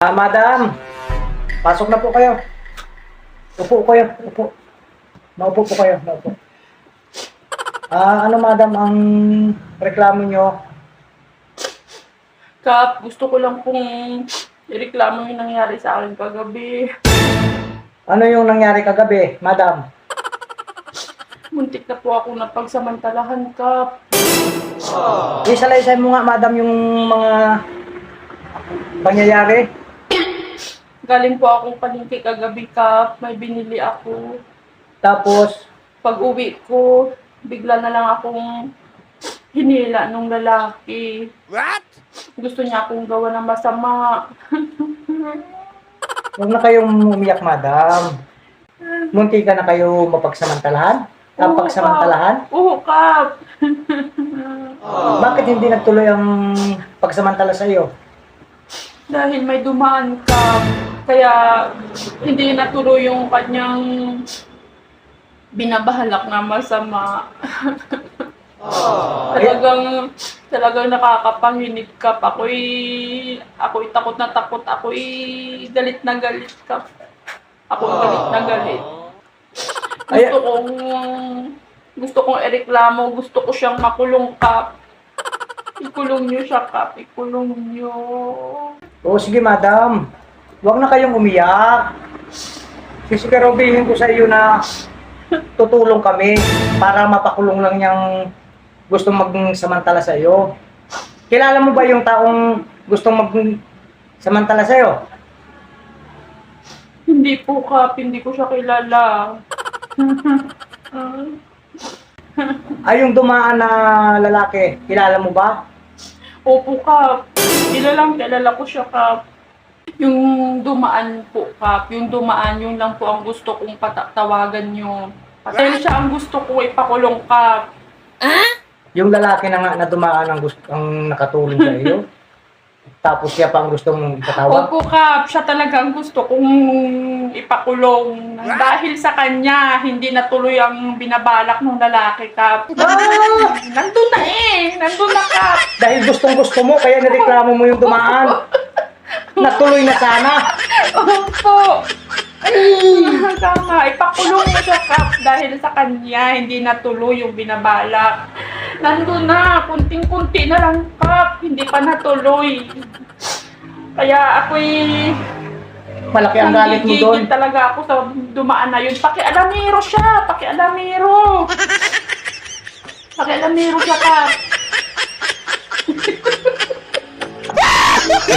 Ah, madam, pasok na po kayo. Upo kayo, upo. Maupo po kayo, maupo. Ah, ano madam ang reklamo nyo? Kap, gusto ko lang pong ireklamo yung nangyari sa akin kagabi. Ano yung nangyari kagabi, madam? Muntik na po ako napagsamantalahan, Kap. Isalaysay mo nga, madam, yung mga pangyayari. Galing po akong palengke kagabi, Kap. May binili ako. Tapos, Pag uwi ko, bigla na lang akong hinila nung lalaki. What? Gusto niya akong gawa ng masama. huwag na kayong umiyak, madam. Munti ka na kayo mapagsamantalahan? Napagsamantalahan? Oo, Kap. Bakit hindi nagtuloy ang pagsamantala sa iyo? Dahil may dumaan ka, kaya hindi natuloy yung kanyang binabahalak na masama. talagang talagang nakakapanginig ka. Ako'y ako'y takot na takot. Ako'y galit na galit ka. Ako galit na galit. Ay- Gusto kong gusto kong ireklamo, gusto ko siyang makulong kap. Ikulong niyo siya kap, ikulong niyo. Oo, sige madam. Huwag na kayong umiyak. Sisikarobihin ko sa iyo na tutulong kami para mapakulong lang niyang gustong magsamantala sa iyo. Kilala mo ba yung taong gustong magsamantala sa iyo? Hindi po, Kap. Hindi ko siya kilala. Ay, yung dumaan na lalaki, kilala mo ba? Opo, Kap. Kilalang kilala ko siya, Kap. Yung dumaan po, Kap. Yung dumaan, yun lang po ang gusto kong patatawagan nyo. Kasi siya ang gusto ko ipakulong, Kap. Yung lalaki na nga na dumaan ang, gusto, ang nakatulong sa iyo. Tapos siya pa ang gusto mong ipatawag. Opo, Kap. Siya talaga ang gusto kong ipakulong. Dahil sa kanya, hindi natuloy ang binabalak ng lalaki, Kap. Ah! Nandun na eh. Nandun na, Kap. Dahil gustong gusto mo, kaya nireklamo mo yung dumaan. Natuloy na sana. Opo. Ay, tama. Ipakulong mo siya, Kap. Dahil sa kanya, hindi natuloy yung binabalak. Nandun na. Kunting-kunti na lang, Kap. Hindi pa natuloy. Kaya ako'y... Malaki ang galit mo doon. talaga ako sa dumaan na yun. Pakialamero siya. Pakialamero. Pakialamero siya, Kap.